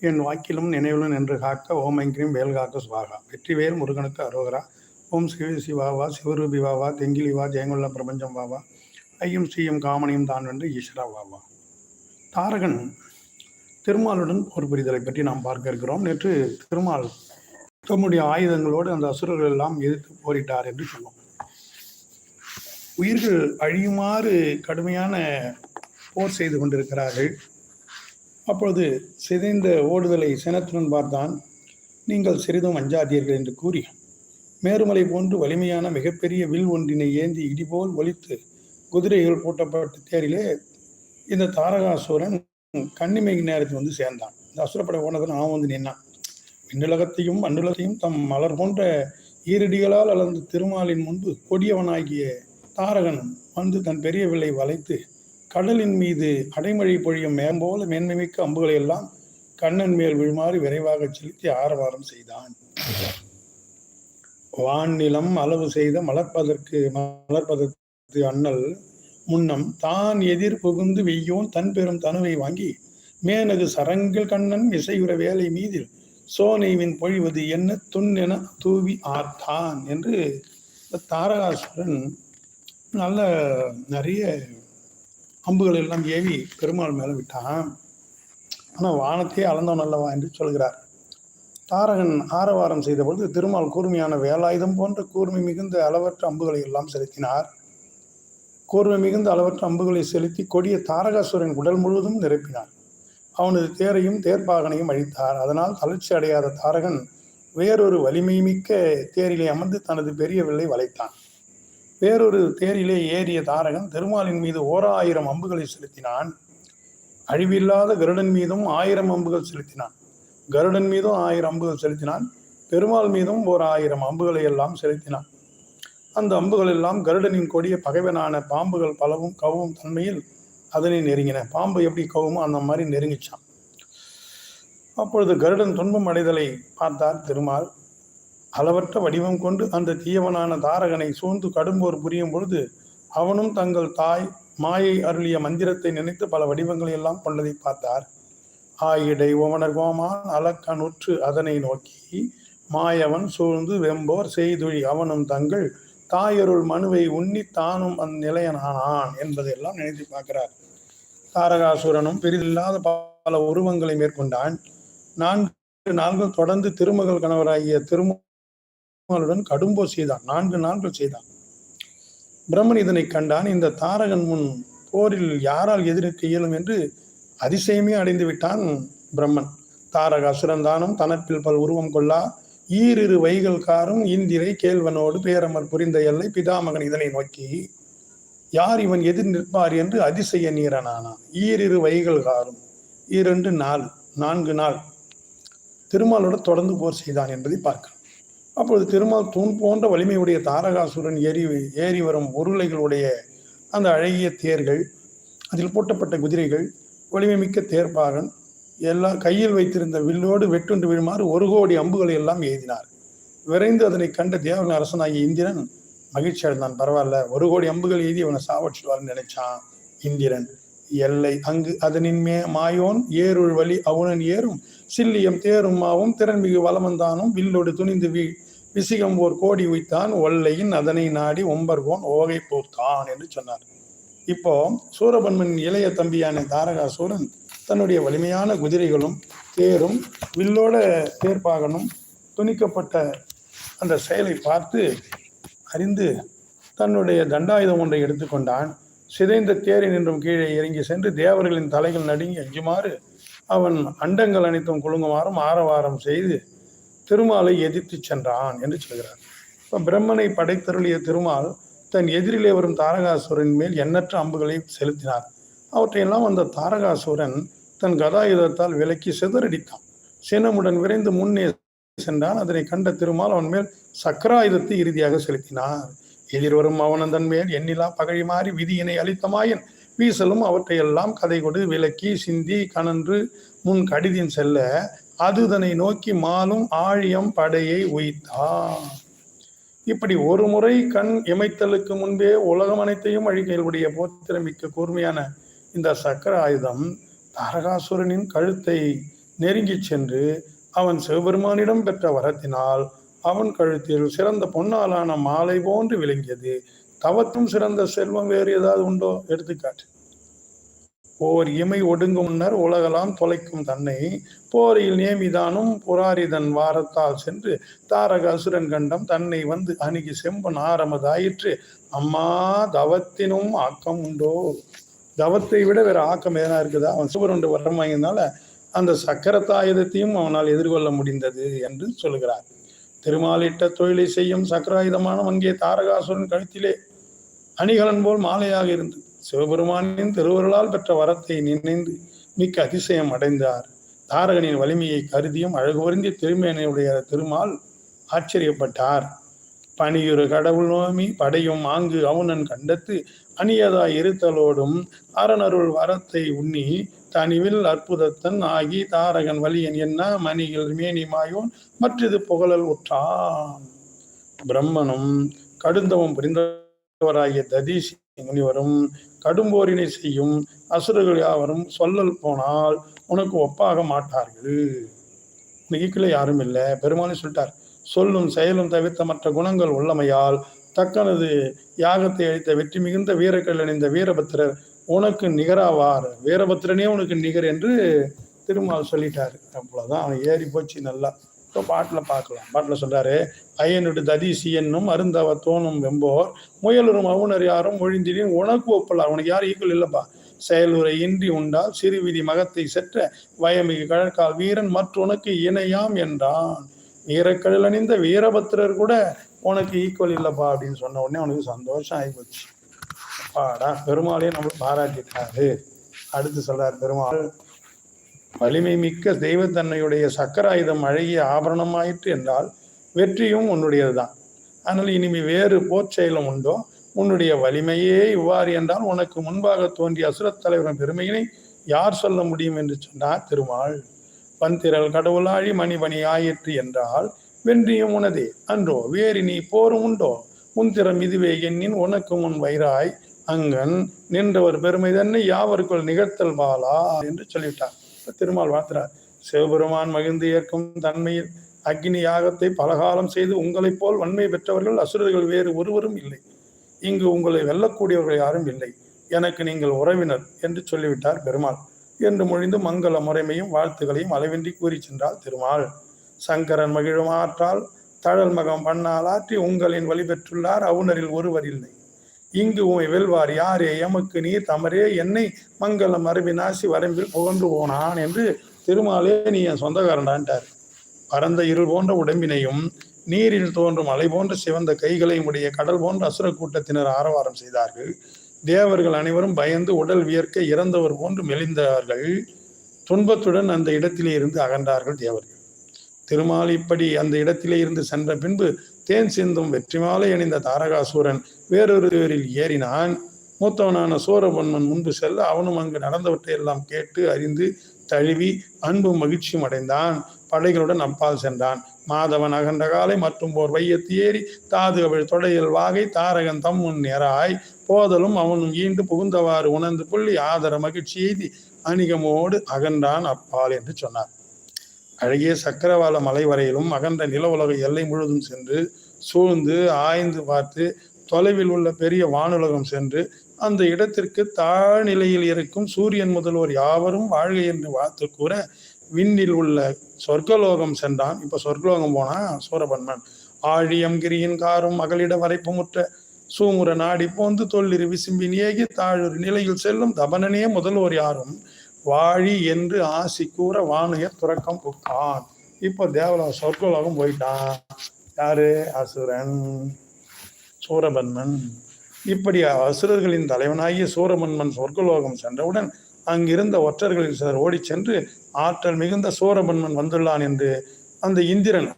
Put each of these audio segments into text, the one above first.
என் வாக்கிலும் நினைவிலும் நின்று காக்க ஓம் ஐங்கிரியும் வேல் காக்க சுவாகா. வெற்றிவேல் முருகனுக்கு அரோகரா. ஓம் சிவ சிவாவா சிவரூபி வாவா தெங்கிலி வா ஜெயங்குள்ள பிரபஞ்சம் வாவா ஐயும் ஸ்ரீயும் காமனையும் தான் வென்று ஈஸ்வரா வாவா தாரகன் திருமாலுடன் போர் புரிதலை பற்றி நாம் பார்க்க இருக்கிறோம். நேற்று திருமால் தம்முடைய ஆயுதங்களோடு அந்த அசுரர்கள் எல்லாம் எதிர்த்து போரிட்டார் என்று சொன்னோம். உயிர்கள் அழியுமாறு கடுமையான போர் செய்து கொண்டிருக்கிறார்கள். அப்பொழுது சிதைந்த ஓடுதலை சினத்துடன் பார்த்தான். நீங்கள் சிறிதும் அஞ்சாதீர்கள் என்று கூறி மேருமலை போன்று வலிமையான மிகப்பெரிய வில் ஒன்றினை ஏந்தி இடிபோல் ஒலித்து குதிரைகள் பூட்டப்பட்ட தேரிலே இந்த தாரகாசுரன் கண்ணிமை நேரத்தில் வந்து சேர்ந்தான். இந்த அசுரப்படை ஓனதன் அவன் வந்து நின்னான். விண்ணுலகத்தையும் மண்ணுலகத்தையும் தம் மலர் போன்ற ஈரடிகளால் அளந்த திருமாலின் முன்பு கொடியவனாகிய தாரகன் வந்து தன் பெரிய வில்லை வளைத்து கடலின் மீது அடைமழை பொழியும் மேம்போல மேன்மைமிக்க அம்புகளை எல்லாம் கண்ணன் மேல் விழுமாறு விரைவாக செலுத்தி ஆரவாரம் செய்தான். வான்நிலம் அளவு செய்த மலர்ப்பதற்கு மலர்ப்பதற்கு அண்ணல் முன்னம் தான் எதிர் புகுந்து வெய்யோன் தன் பெரும் தனுவை வாங்கி மேனது சரங்கள் கண்ணன் இசையுற வேலை மீதில் சோனைவின் பொழிவது என்ன துண்ணென தூவி ஆர்த்தான் என்று தாரகாசுரன் நல்ல நிறைய அம்புகள் எல்லாம் ஏவி பெருமாள் மேலே விட்டான். ஆனால் வானத்தையே அளந்தவன் அல்லவா என்று சொல்கிறார். தாரகன் ஆரவாரம் செய்தபொழுது திருமால் கூர்மையான வேலாயுதம் போன்ற கூர்மை மிகுந்த அளவற்ற அம்புகளை எல்லாம் செலுத்தினார். கூர்மை மிகுந்த அளவற்ற அம்புகளை செலுத்தி கொடிய தாரகாசுரன் உடல் முழுவதும் நிரப்பினார் அவனது தேரையும் தேர்ப்பாகனையும் அழித்தார். அதனால் தளர்ச்சி அடையாத தாரகன் வேறொரு வலிமை மிக்க தேரிலே அமர்ந்து தனது பெரிய வில்லை வளைத்தான். வேறொரு தேரிலே ஏறிய தாரகன் திருமாலின் மீது ஓர் ஆயிரம் அம்புகளை செலுத்தினான். அழிவில்லாத கருடன் மீதும் ஆயிரம் அம்புகள் செலுத்தினான். கருடன் மீதும் ஆயிரம் அம்புகள் செலுத்தினான். பெருமாள் மீதும் ஓர் ஆயிரம் அம்புகளை எல்லாம் செலுத்தினான். அந்த அம்புகள் எல்லாம் கருடனின் கொடிய பகைவனான பாம்புகள் பலவும் கவும் தன்மையில் அதனை நெருங்கின. பாம்பு எப்படி கவுமோ அந்த மாதிரி நெருங்கிச்சான். அப்பொழுது கருடன் துன்பம் அடைதலை பார்த்தார் திருமால். அளவற்ற வடிவம் கொண்டு அந்த தீயவனான தாரகனை சூழ்ந்து கடும்போர் புரியும் பொழுது அவனும் தங்கள் தாய் மாயை அருளிய மந்திரத்தை நினைத்து பல வடிவங்களை எல்லாம் கொண்டதை பார்த்தார். ஆயிடை ஓமனர் கோமான் அலக்கனுற்று அதனை நோக்கி மாயவன் சூழ்ந்து வெம்போர் செய்துழி அவனும் தங்கள் தாயருள் மனுவை உண்ணி தானும் அந்நிலையனானான் என்பதையெல்லாம் நினைத்து பார்க்கிறார். தாரகாசுரனும் பெரிதில்லாத பல உருவங்களை மேற்கொண்டான். நான்கு நாள்கள் தொடர்ந்து திருமகள் கணவராகிய திருமாலுடன் கடும்போ செய்தான். நான்கு நாட்கள் செய்தான். பிரம்மன் இதனை கண்டான். இந்த தாரகன் முன் போரில் யாரால் எதிர்க்க இயலும் என்று அதிசயமே அடைந்து விட்டான் பிரம்மன். தாரக அசுரந்தானும் தனப்பில் பல் உருவம் கொள்ளா. ஈரிரு வைகள் காரும் இந்திரை கேள்வனோடு பேரமர் புரிந்த எல்லை பிதாமகன் இதனை நோக்கி யார் இவன் எதிர் நிற்பார் என்று அதிசய நீரனானான் ஈரிரு வைகள் காரும் இரண்டு நாள் நான்கு நாள். திருமாலோடு தொடர்ந்து போர் செய்தான் என்பதை பார்க்கலாம். அப்பொழுது திருமால் தூண் போன்ற வலிமையுடைய தாரகாசுரன் ஏறி ஏறி வரும் உருளைகளுடைய அந்த அழகிய தேர்கள் அதில் பூட்டப்பட்ட குதிரைகள் வலிமை மிக்க தேர்ப்பாரன் எல்லாம் கையில் வைத்திருந்த வில்லோடு வெட்டுண்டு விழுமாறு ஒரு கோடி அம்புகளை எல்லாம் எய்தினார். விரைந்து அதனை கண்ட தேவன் அரசனாகிய இந்திரன் மகிழ்ச்சி அடைந்தான் பரவாயில்ல ஒரு கோடி அம்புகள் எய்தி அவனை சாவடிச்சுவார்னு நினைச்சான் இந்திரன். எல்லை. அங்கு அதனின் மே மாயோன் ஏருள் வழி அவுணன் ஏறும். சில்லியம் தேரும் மாவும் திறன்மிகு வளமந்தானும் வில்லோடு துணிந்து வி விசிகம் ஓர் கோடி உய்த்தான். ஒல்லையின் அதனை நாடி ஒம்பர்கோன் ஓகை போத்தான் என்று சொன்னார். இப்போ சூரபன்மன் இளைய தம்பியான தாரகாசூரன் தன்னுடைய வலிமையான குதிரைகளும் தேரும் வில்லோட தேர்ப்பாகனும் துணிக்கப்பட்ட அந்த செயலை பார்த்து அறிந்து தன்னுடைய தண்டாயுதம் ஒன்றை எடுத்துக்கொண்டான். சிதைந்த தேரை நின்றும் கீழே இறங்கி சென்று தேவர்களின் தலைகள் நடுங்கி அஞ்சுமாறு அவன் அண்டங்கள் அனைத்தும் குலுங்குமாறும் ஆரவாரம் செய்து திருமாலை எதிர்த்து சென்றான் என்று சொல்கிறார். இப்போ பிரம்மனை படைத்தருளிய திருமால் தன் எதிரிலே வரும் தாரகாசுரன் மேல் எண்ணற்ற அம்புகளை செலுத்தினார். அவற்றையெல்லாம் அந்த தாரகாசுரன் தன் கதாயுதத்தால் விலக்கி சிதறடித்தான். சினமுடன் விரைந்து முன்னே சென்றான். அதனை கண்ட திருமால் அவன் மேல் சக்கராயுதத்தை இறுதியாக செலுத்தினார். எதிர்வரும் அவனந்தன் மேல் எண்ணிலா பகழி மாறி விதியினை அளித்தமாயன் வீசலும் அவற்றையெல்லாம் கதை கொடு விலக்கி சிந்தி கணன்று முன் கடிதின் செல்ல அதுதனை நோக்கி மாலும் ஆழியம் படையை உய்த்தான் இப்படி ஒரு முறை கண் இமைத்தலுக்கு முன்பே உலகம் அனைத்தையும் அழிக்கையுடைய போத்திரமிக்க கூர்மையான இந்த சக்கர ஆயுதம் தாரகாசுரனின் கழுத்தை நெருங்கிச் சென்று அவன் சிவபெருமானிடம் பெற்ற வரத்தினால் அவன் கழுத்தில் சிறந்த பொன்னாலான மாலை போன்று விளங்கியது. தவத்தும் சிறந்த செல்வம் வேறு ஏதாவது உண்டோ? எடுத்துக்காட்டு. ஓர் இமை ஒடுங்கும் முன்னர் உலகலாம் தொலைக்கும் தன்னை. போரில் நேமிதானும் புராரிதன் வாரத்தால் சென்று தாரக அசுரன் கண்டம் தன்னை வந்து அணுகி செம்பன் ஆரமதாயிற்று. அம்மா தவத்தினும் ஆக்கம் உண்டோ? தவத்தை விட வேற ஆக்கம் எதனா இருக்குதா? அவன் சிவருண்டு வரம் வாங்கினால அந்த சக்கரத்தாயுதத்தையும் அவனால் எதிர்கொள்ள முடிந்தது என்று சொல்லுகிறார் திருமாலிட்ட தொழிலை செய்யும் சக்கராயுதமான அங்கே தாரகாசுரன் கழுத்திலே அணிகலன் போல் மாலையாக இருந்தது சிவபெருமானின் திருவருளால் பெற்ற வரத்தை நினைந்து மிக்க அதிசயம் அடைந்தார். தாரகனின் வலிமையை கருதியும் அழகுவருந்திய திருமேனையுடைய திருமால் ஆச்சரியப்பட்டார். பணியுறு கடவுள் நோமி படையும் ஆங்கு அவுணன் கண்டத்து அணியதாய் இருத்தலோடும் அரணருள் வரத்தை உண்ணி தனிவில் அற்புதத்தன் ஆகி தாரகன் வலியன் என்ன? மணிகள் மேனி மாயோன் மற்றது புகழல் உற்றான். பிரம்மனும் கடுந்தவம் புரிந்தவராகிய ததீசி முனிவரும் கடும்போரினை செய்யும் அசுரர்கள் யாவரும் சொல்லல் போனால் உனக்கு ஒப்பாக மாட்டார்கள். மிகிக்கல யாரும் இல்லை. பெருமானே சொல்லிட்டார் சொல்லும் செயலும் தவிர்த்த மற்ற குணங்கள் உள்ளமையால் தக்கனது யாகத்தை அழித்த வெற்றி மிகுந்த வீரர்கள் அணிந்த வீரபத்திரர் உனக்கு நிகராவார். வீரபத்திரனே உனக்கு நிகர் என்று திருமால் சொல்லிட்டாரு. அவ்வளோதான் அவன் ஏறி போச்சு நல்லா. இப்போ பாட்டில் பார்க்கலாம். பாட்டில் சொல்றாரு ஐயனுடு ததிசி என்னும் அருந்தவ தோணும் வெம்போர். முயலுறும் அவுணர் யாரும் ஒழிந்திடின். உனக்கு ஒப்பலார் உனக்கு யாரும் ஈக்குவல் இல்லைப்பா. செயலுரை இன்றி உண்டால் சிறுவிதி மகத்தை செற்ற வயமிகு கழற்கால் வீரன் மற்றொனக்கு இணையாம் என்றான். வீரக்கடல் அணிந்த வீரபத்திரர் கூட உனக்கு ஈக்குவல் இல்லைப்பா அப்படின்னு சொன்ன உடனே அவனுக்கு சந்தோஷம் ஆகிப்போச்சு பாடா பெருமாளே நம்மளை பாராட்டிட்டாரு. அடுத்து சொல்றார் பெருமாள் வலிமை மிக்க தெய்வத்தன்மையுடைய சக்கராயுதம் அழகிய ஆபரணமாயிற்று என்றால் வெற்றியும் உன்னுடையது தான் ஆனால் இனிமே வேறு போர்ச்செயலும் உண்டோ? உன்னுடைய வலிமையே இவ்வாறு என்றால் உனக்கு முன்பாக தோன்றிய அசுரத் தலைவரின் பெருமையினை யார் சொல்ல முடியும்? என்று சொன்னார் திருமால் பந்திரல் கடவுளாழி மணிபணி ஆயிற்று என்றால் வென்றியும் உனதே. அன்றோ வேறு நீ போரும் உண்டோ? உன் இதுவே எண்ணின் உனக்கு முன் வயிறாய். அங்கன் நின்றவர் பெருமை தன்னை யாவருக்குள் நிகழ்த்தல் பாலா என்று சொல்லிவிட்டார். திருமால் வாழ்த்துறார். சிவபெருமான் மகிழ்ந்து ஏற்கும் தன்மையில் அக்னி யாகத்தை பலகாலம் செய்து உங்களைப் போல் வன்மை பெற்றவர்கள் அசுரர்கள் வேறு ஒருவரும் இல்லை. இங்கு உங்களை வெல்லக்கூடியவர்கள் யாரும் இல்லை. எனக்கு நீங்கள் உறவினர் என்று சொல்லிவிட்டார் பெருமாள். என்று மொழிந்து மங்கள முறைமையும் வாழ்த்துகளையும் அளவின்றி கூறி சென்றால் திருமால். சங்கரன் மகிழும் ஆற்றால் தழல் மகம் பண்ணால் ஆற்றி உங்களின் வழி பெற்றுள்ளார். அவுணரில் ஒருவர் இல்லை. இங்கு உமை வெல்வார். யாரே எமக்கு நீர் தமரே என்னை மங்களம் மரபினாசி வரம்பில் புகழ்ந்து போனான் என்று திருமாலே நீ என் சொந்தக்காரன்டான்ட்டார் பரந்த இருள் போன்ற உடம்பினையும் நீரில் தோன்றும் அலை போன்ற சிவந்த கைகளையும் உடைய கடல் போன்ற அசுர கூட்டத்தினர் ஆரவாரம் செய்தார்கள். தேவர்கள் அனைவரும் பயந்து உடல் வியர்க்க இறந்தவர் போன்று மெலிந்தார்கள். துன்பத்துடன் அந்த இடத்திலே இருந்து அகன்றார்கள் தேவர்கள். திருமால் இப்படி அந்த இடத்திலே இருந்து சென்ற பின்பு தேன் சிந்தும் வெற்றி மாலை அணிந்த தாரகாசூரன் வேறொருவரில் ஏறினான். மூத்தவனான சூரபன்மன் முன்பு செல்ல அவனும் அங்கு நடந்தவற்றை எல்லாம் கேட்டு அறிந்து தழுவி அன்பும் மகிழ்ச்சியும் அடைந்தான். படைகளுடன் அப்பால் சென்றான். மாதவன் அகன்ற காலை மற்றும் போர் வையத்து ஏறி தாது அவள் தொடையில் வாகை தாரகன் தம் முன் நேராய். போதலும் அவனும் ஈண்டு புகுந்தவாறு உணர்ந்து புள்ளி ஆதர மகிழ்ச்சி எய்தி அணிகமோடு அகன்றான் அப்பால் என்று சொன்னார். அழகிய சக்கரவாள மலை வரையிலும் அகன்ற நில உலக எல்லை முழுவதும் சென்று சூழ்ந்து ஆய்ந்து பார்த்து தொலைவில் உள்ள பெரிய வானுலகம் சென்று அந்த இடத்திற்கு தாழ்நிலையில் இருக்கும் சூரியன் முதல்வர் யாவரும் வாழ்க என்று வாழ்த்து கூற விண்ணில் உள்ள சொர்க்கலோகம் சென்றான். இப்ப சொர்க்கலோகம் போனா சூரபன்மன். ஆழியம் கிரியின் காரும் மகளிட வரைப்புமுற்ற சூமுற நாடி போந்து தொல்லிரு விசும்பின் ஏகி தாழொரு நிலையில் செல்லும் தபனனே முதல்வர் யாரும் வாழி என்று ஆசி கூற வானுயர் துறக்கம் புக்கான். இப்போ தேவலோ சொர்க்கலோகம் போயிட்டான். யாரு? அசுரன். சூரபன்மன். இப்படி அசுரர்களின் தலைவனாகிய சூரபன்மன் சொர்க்கலோகம் சென்றவுடன் அங்கிருந்த ஒற்றர்களில் சிலர் ஓடிச் சென்று ஆற்றல் மிகுந்த சூரபன்மன் வந்துள்ளான் என்று அந்த இந்திரன்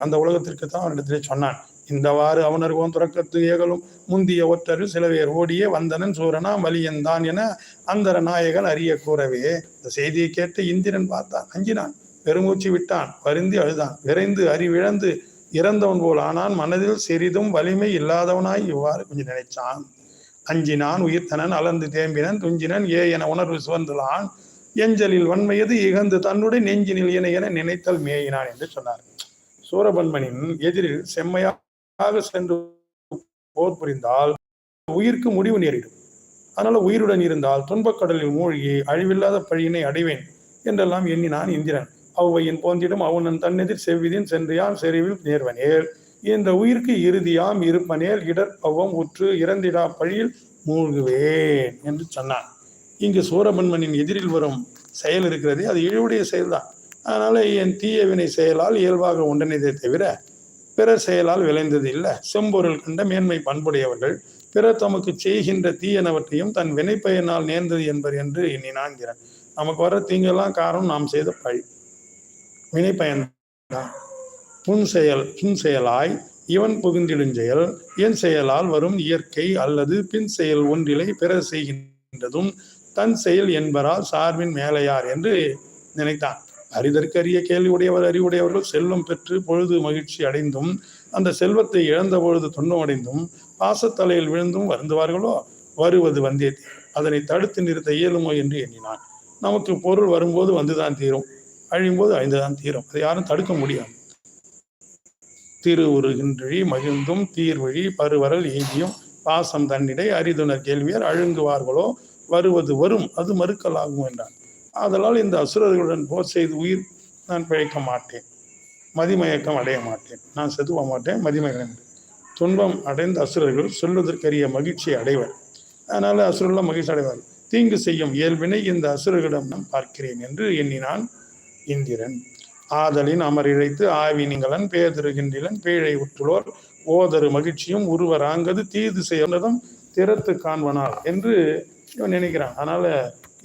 அந்த உலகத்திற்கு தான் அவனிடத்திலே சொன்னான். இந்தவாறு அவனர்கோன் துறக்கத்து ஏகலும் முந்திய ஒற்றரில் சில பேர் ஓடியே வந்தனன் சூரனா வலியந்தான் என அந்தர நாயகன் அறிய கூறவே. இந்த செய்தியை கேட்டு இந்திரன் பார்த்தான். அஞ்சினான். பெருமூச்சு விட்டான். வருந்தி அழுதான். விரைந்து அறிவிழந்து இறந்தவன் போல் ஆனான். மனதில் சிறிதும் வலிமை இல்லாதவனாய் இவ்வாறு கொஞ்சம் நினைச்சான். அஞ்சினான். உயிர்த்தனன். அலர்ந்து தேம்பினன். துஞ்சினன். ஏ என உணர்வு சுவந்துலான் எஞ்சலில் வன்மையது இகந்து தன்னுடைய நெஞ்சினில் என என நினைத்தல் மேயினான் என்று சொன்னார். சூரபன்மனின் எதிரில் செம்மையா செம்மையாக சென்று போர் புரிந்தால் உயிருக்கு முடிவு நேரிடும். அதனால உயிருடன் இருந்தால் துன்பக்கடலில் மூழ்கி அழிவில்லாத பழியினை அடைவேன் என்றெல்லாம் எண்ணினான் இந்திரன். அவ்வையின் போந்திடும் அவனன் தன்னெதிர் செவ்விதின் சென்றியான் செறிவில் நேர்வனேல்? இந்த உயிருக்கு இறுதியாம் இருப்பனேல் இடர் பவம் உற்று இறந்திடா பழியில் மூழ்குவேன் என்று சொன்னான். இங்கு சூரபன்மனின் எதிரில் வரும் செயல் இருக்கிறது அது இழிவுடைய செயல்தான். அதனால என் தீயவினை செயலால் இயல்பாக உண்டனதே தவிர பிற செயலால் விளைந்தது இல்லை. செம்பொருள் கண்ட மேன்மை பண்புடையவர்கள் பிறர் தமக்கு செய்கின்ற தீயனவற்றையும் தன் வினைப்பயனால் நேர்ந்தது என்பர் என்று எண்ணினான்கிறான் நமக்கு வர தீங்கெல்லாம் காரணம் நாம் செய்த பழி. வினைப்பயன் தான். புன் செயல் புன் செயலாய் இவன் புகுந்திடுஞ்செயல் என் செயலால் வரும் இயற்கை அல்லது பின் செயல் ஒன்றிலை பிற செய்கின்றதும் தன் செயல் என்பரால் சார்பின் மேலையார் என்று நினைத்தான். அறிதற்கரிய கேள்வி உடையவர் அறிவுடையவர்கள் செல்வம் பெற்று பொழுது மகிழ்ச்சி அடைந்தும் அந்த செல்வத்தை இழந்த பொழுது துன்பம் அடைந்தும் பாசத்தலையில் விழுந்தும் வருந்துவார்களோ? வருவது வந்தே அதனை தடுத்து நிறுத்த இயலுமோ என்று எண்ணினான். நமக்கு பொருள் வரும்போது வந்துதான் தீரும். அழியும்போது அழிந்துதான் தீரும். அதை யாரும் தடுக்க முடியாது. திருவுருகின்றி மகிழ்ந்தும் தீர்வழி பருவரல் ஏங்கியும் பாசம் தன்னிடை அரிதுணர் கேள்வியர் அழுங்குவார்களோ? வருவது வரும் அது மறுக்கலாகும் என்றான். ஆதலால் இந்த அசுரர்களுடன் போர் செய்து உயிர் நான் பிழைக்க மாட்டேன். மதிமயக்கம் அடைய மாட்டேன். நான் செதுவ மாட்டேன் மதிமயக்கம் துன்பம் அடைந்த அசுரர்கள் சொல்வதற்கரிய மகிழ்ச்சி அடைவர். அதனால் அசுரர்கள் மகிழ்ச்சி அடைவார் தீங்கு செய்யும் இயல்பினை இந்த அசுரர்களிடம் நான் பார்க்கிறேன் என்று எண்ணினான் இந்திரன். ஆதலின் அமர் இழைத்து ஆவி நீங்களன் பேதருகின்றன் பேழை உற்றுளோர் ஓதரு மகிழ்ச்சியும் உருவராங்கது தீது செய்யறதும் திறத்து காண்பனார் என்று இவன் நினைக்கிறான். அதனால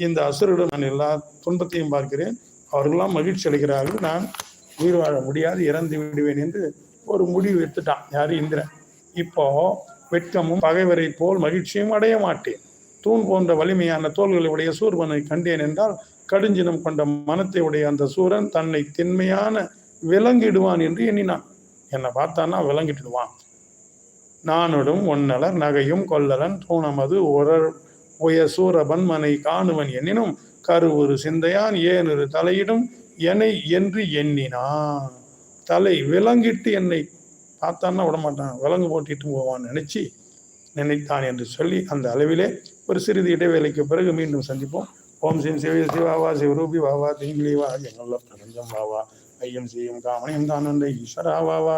இந்த அசுரரிடம் நான் எல்லா துன்பத்தையும் பார்க்கிறேன். அவர்களெல்லாம் மகிழ்ச்சி அடைகிறார்கள். நான் உயிர் வாழ முடியாது இறந்து விடுவேன் என்று ஒரு முடிவு எடுத்துட்டான் யாரு? இந்திரன். இப்போ வெட்கமும் பகைவரை போல் மகிழ்ச்சியும் அடைய மாட்டேன். தூண் போன்ற வலிமையான தோள்களை உடைய சூர்வனை கண்டேன் என்றால் கடுஞ்சினம் கொண்ட மனத்தை உடைய அந்த சூரன் தன்னை திண்மையான விலங்கிடுவான் என்று எண்ணினான். என்னை பார்த்தான்னா விலங்கிட்டுடுவான். நானுடும் ஒன்னலர் நகையும் கொல்லலன் தூணமது உரர் உயசூர சூரபன் காணுவன் எண்ணினும் கருவுரு சிந்தையான் ஏனொரு தலையிடும் என்னை என்று எண்ணினான். தலை விலங்கிட்டு என்னை பார்த்தான்னா விடமாட்டான். விலங்கு போட்டிட்டு போவான் நினச்சி நினைத்தான் என்று சொல்லி அந்த அளவிலே ஒரு சிறிது இடைவேளைக்கு பிறகு மீண்டும் சந்திப்போம். ஓம் சிவ சிவ சிவாவா சிவரூபி வாவா திங்கிலி வா எங்கள பிரபஞ்சம் வாவா ஐயம் செய்யும் காமனையும் தான் அந்த ஈஸ்வரா வாவா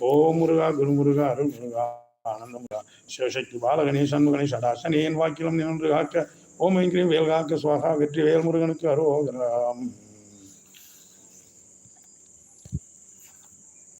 ஓ முருகா குரு முருகா அருள் முருகா. ஆனந்தம் முருகா சிவசக்தி பாலகணேசன் கணேஷ் அடாசனேன் வாக்கிலம் நின்று காக்க ஓம் ஐங்கிரியும் வேல் காக்க சுவாகா வெற்றி வேல் முருகனுக்கு அரோகராம்